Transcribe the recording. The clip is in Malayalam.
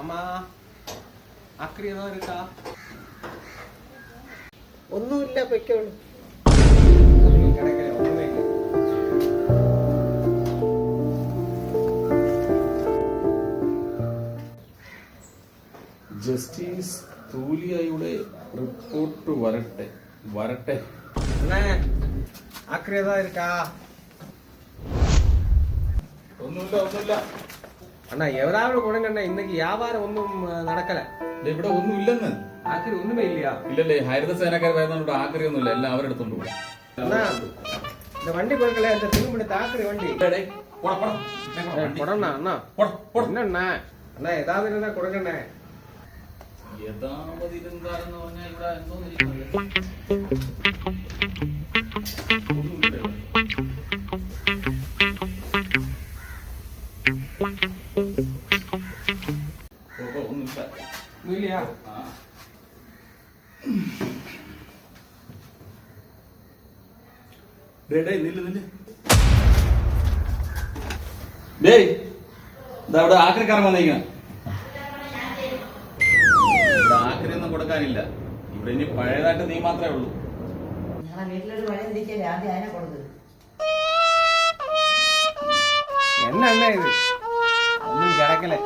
അമ്മ ഒന്നുമില്ല പൊയ്ക്കോളൂ. ജസ്റ്റിസ് തൂലിയയുടെ റിപ്പോർട്ട് വരട്ടെ വരട്ടെ. ആക്രിയതാ ഒന്നുമില്ല ഒന്നുമില്ല. அண்ணா எவராவது கொடுங்கண்ணா இன்னைக்கு வியாபாரம் ஒன்றும் நடக்கல ദേ ഇവിടെ ഒന്നുമില്ലെന്ന് ஆக்கரி ஒண்ணுமே இல்லையா ഇല്ലല്ലേ ഹരിതസേനക്കാർ വരുന്നതുകൊണ്ട് ആക്രിയൊന്നുമില്ല എല്ലാം അവരെടുത്തോണ്ട് പോകും அண்ணா இந்த வண்டி கொடுக்கல இந்த திரும்பி ஆக்கரி வண்டி கொடண்ணா அண்ணா என்னண்ணா அண்ணா ஏதாவது இருந்தா கொடுங்கண்ணே യഥാവധി ഇരുന്നാലെന്ന് പറഞ്ഞാൽ ഇവിടെ എന്തോന്ന് ഡേയ്, ദാ ഇവിടെ ആക്രിക്കാരൻ വന്നിരിക്കണം ഇവിടെ ആക്രിയൊന്നും കൊടുക്കാനില്ല. ഇവിടെ ഇനി പഴയതായിട്ട് നീ മാത്രമേ ഉള്ളൂ. ഞങ്ങളെ വീട്ടിലൊരു പഴയ ആദ്യം അതിനെ കൊടുക്ക്. എണ്ണ എണ്ണ ഇത് ഒന്നും കിടക്കലേ